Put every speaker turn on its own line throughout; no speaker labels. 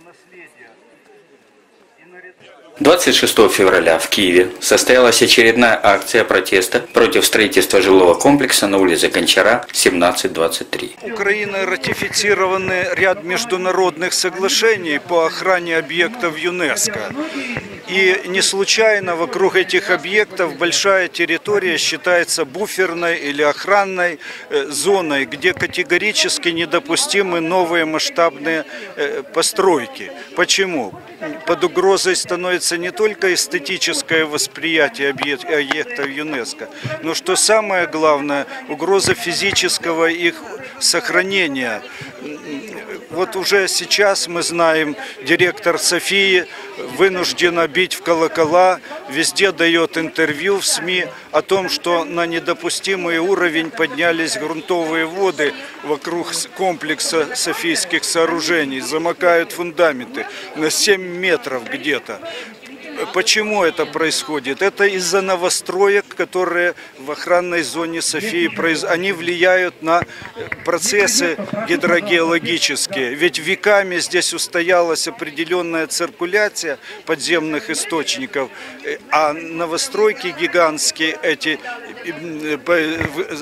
наследия. И наряду
26 февраля в Киеве состоялась очередная акция протеста против строительства жилого комплекса на улице Гончара, 1723.
Украиной ратифицированы ряд международных соглашений по охране объектов ЮНЕСКО. И не случайно вокруг этих объектов большая территория считается буферной или охранной э, зоной, где категорически недопустимы новые масштабные э, постройки. Почему? Под угрозой становится не только эстетическое восприятие объек- объектов ЮНЕСКо, но что самое главное, угроза физического их сохранения. Вот уже сейчас мы знаем, директор Софии вынуждена бить в колокола, везде дает интервью в СМИ о том, что на недопустимый уровень поднялись грунтовые воды вокруг комплекса софийских сооружений, замокают фундаменты на 7 метров где-то. Почему это происходит? Это из-за новостроек, которые в охранной зоне Софии произ... они влияют на процессы гидрогеологические. Ведь веками здесь устоялась определенная циркуляция подземных источников, а новостройки гигантские эти вы-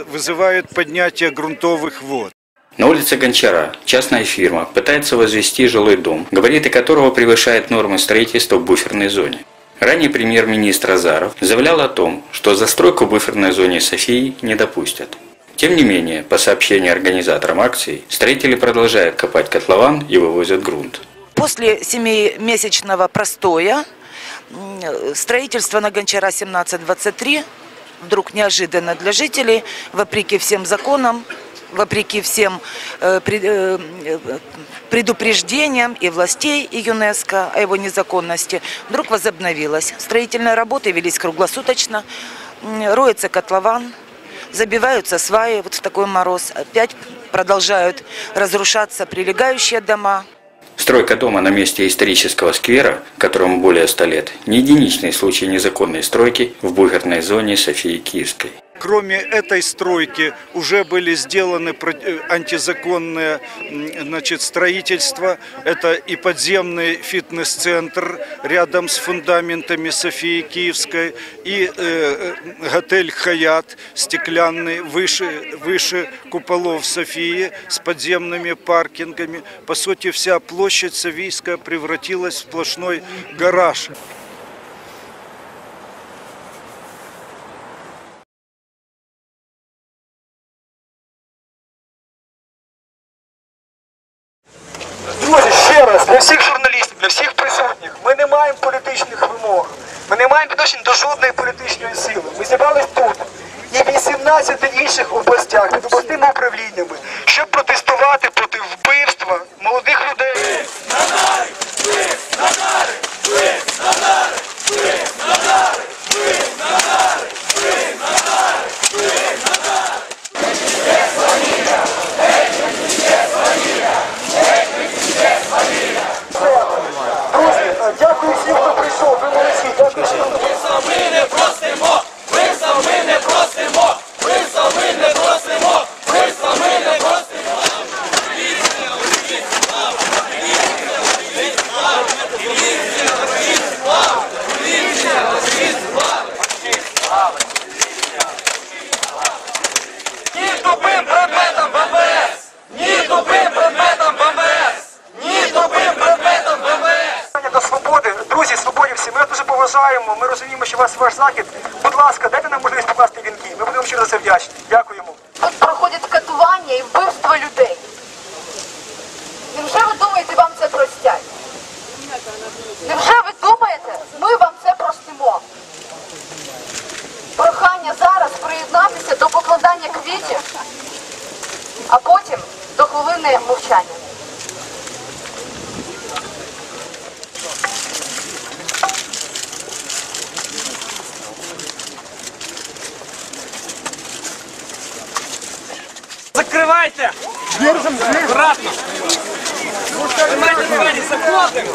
вызывают поднятие грунтовых вод.
На улице Гончара частная фирма пытается возвести жилой дом, габариты которого превышают нормы строительства в буферной зоне. Ранее премьер-министр Азаров заявлял о том, что застройку в буферной зоне Софии не допустят. Тем не менее, по сообщению организаторам акции, строители продолжают копать котлован и вывозят грунт.
После семимесячного простоя строительство на Гончара 1723 вдруг неожиданно для жителей, вопреки всем законам, вопреки всем э, э, предупреждениям и властей, и ЮНЕСКО о его незаконности, вдруг возобновилось. Строительные работы велись круглосуточно, роется котлован, забиваются сваи вот в такой мороз, опять продолжают разрушаться прилегающие дома.
Стройка дома на месте исторического сквера, которому более 100 лет, не единичный случай незаконной стройки в буферной зоне Софии Киевской.
Кроме этой стройки уже были сделаны э, антизаконное м, значит, строительство. Это и подземный фитнес-центр рядом с фундаментами Софии Киевской, и э, э, готель «Хаят» стеклянный выше, выше куполов Софии с подземными паркингами. По сути, вся площадь Софийская превратилась в сплошной гараж.
Всіх журналістів, для всіх присутніх, ми не маємо політичних вимог. Ми не маємо відношення до жодної політичної сили. Ми зібрались тут і в 18 інших областях під обласними управліннями, щоб протестувати проти вбивства молодих людей. Друзі, е, дякую всім, хто прийшов. Ви молодці. Дякую, що ви
Ні тупим предметам МВС! Ні тупим предметам МВС! Ні тупим предметам ВВС!
Питання до свободи. Друзі, свободівці, ми дуже поважаємо. Ми розуміємо, що у вас ваш захід. Будь ласка, дайте нам можливість покласти вінки. Ми будемо щиро за це вдячні. Дякуємо.
Тут проходять катування і вбивство людей. Невже ви думаєте, вам це простять? Невже ви думаєте, ми вам це простимо? Прохання зараз приєднатися до покладання квітів, а потім до хвилини мовчання.
Закривайте! Держим, Аккуратно! Тримайте двері, заходимо!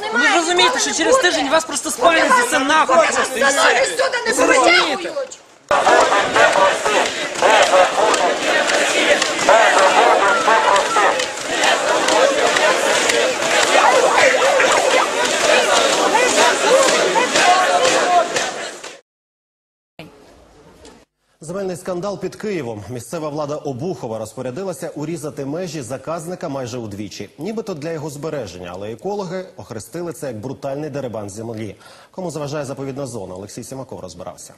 Вандали.
Ви ж розумієте, що через тиждень вас просто спалять за це нахуй просто і все. Ви розумієте?
Земельний скандал під Києвом. Місцева влада Обухова розпорядилася урізати межі заказника майже удвічі, нібито для його збереження, але екологи охрестили це як брутальний деребан землі. Кому заважає заповідна зона? Олексій Сімаков розбирався.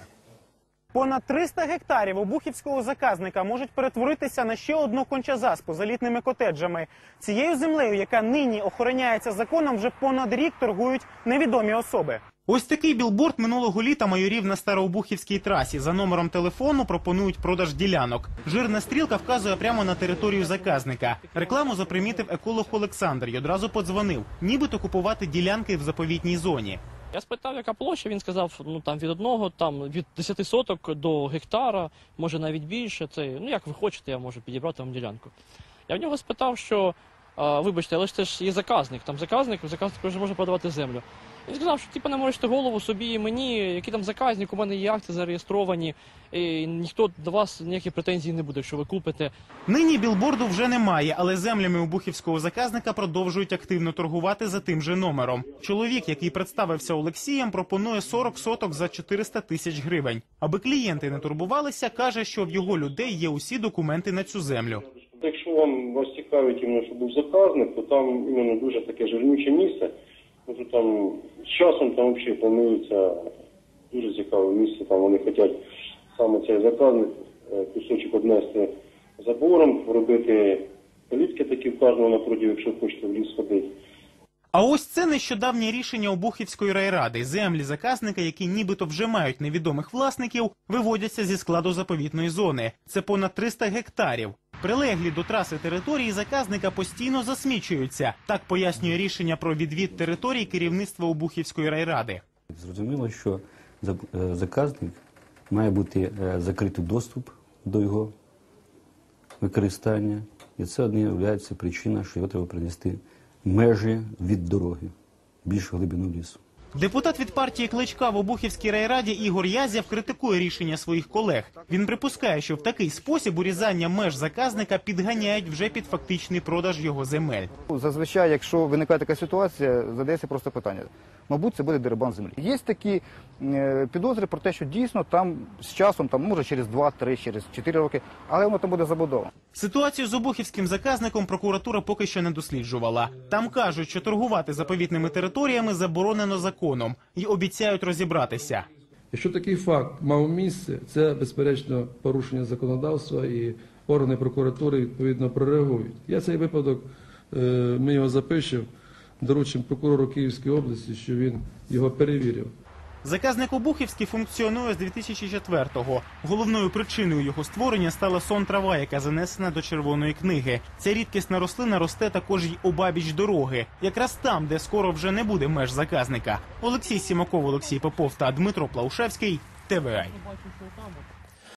Понад 300 гектарів обухівського заказника можуть перетворитися на ще одну кончазаспу з елітними котеджами. Цією землею, яка нині охороняється законом, вже понад рік торгують невідомі особи. Ось такий білборд минулого літа майорів на Старообухівській трасі. За номером телефону пропонують продаж ділянок. Жирна стрілка вказує прямо на територію заказника. Рекламу запримітив еколог Олександр і одразу подзвонив, нібито купувати ділянки в заповітній зоні.
Я спитав, яка площа, він сказав, ну там від одного, там від 10 соток до гектара, може навіть більше. Це ну як ви хочете, я можу підібрати вам ділянку. Я в нього спитав, що а, вибачте, але ж це ж є заказник. Там заказник, заказник вже може продавати землю. Він сказав, що типу не можете голову собі і мені, який там заказник, у мене є акти зареєстровані, і ніхто до вас ніяких претензій не буде, якщо ви купите.
Нині білборду вже немає, але землями обухівського заказника продовжують активно торгувати за тим же номером. Чоловік, який представився Олексієм, пропонує 40 соток за 400 тисяч гривень. Аби клієнти не турбувалися, каже, що в його людей є усі документи на цю землю.
Якщо вам вас цікавить іменно, що був заказник, то там іменно дуже таке жирнюче місце. Ну, там з часом там взагалі планується дуже цікаве місце. Там вони хочуть саме цей заказник, е, кусочок обнести забором, робити калітки такі в кожному напроті, якщо хочете в ліс ходити.
А ось це нещодавнє рішення Обухівської райради. Землі заказника, які нібито вже мають невідомих власників, виводяться зі складу заповітної зони. Це понад 300 гектарів. Прилеглі до траси території заказника постійно засмічуються. Так пояснює рішення про відвід територій керівництва Обухівської райради.
Зрозуміло, що е, заказник має бути е, закритий доступ до його використання, і це одне є причина, що його треба принести межі від дороги, більш глибину лісу.
Депутат від партії Кличка в Обухівській райраді Ігор Язєв критикує рішення своїх колег. Він припускає, що в такий спосіб урізання меж заказника підганяють вже під фактичний продаж його земель.
Зазвичай, якщо виникає така ситуація, задається просто питання. Мабуть, це буде дерибан землі. Є такі е, підозри про те, що дійсно там з часом, там може через 2-3, через 4 роки, але воно там буде забудовано.
Ситуацію з обухівським заказником прокуратура поки що не досліджувала. Там кажуть, що торгувати заповітними територіями заборонено законом і обіцяють розібратися.
Якщо такий факт мав місце, це безперечно порушення законодавства і органи прокуратури відповідно прореагують. Я цей випадок, е, ми його запишемо, доручимо прокурору Київської області, що він його перевірив.
Заказник Обухівський функціонує з 2004-го. Головною причиною його створення стала сон трава, яка занесена до червоної книги. Ця рідкісна рослина росте також й обабіч дороги, якраз там, де скоро вже не буде меж заказника. Олексій Сімаков, Олексій Попов та Дмитро Плаушевський. ТВА.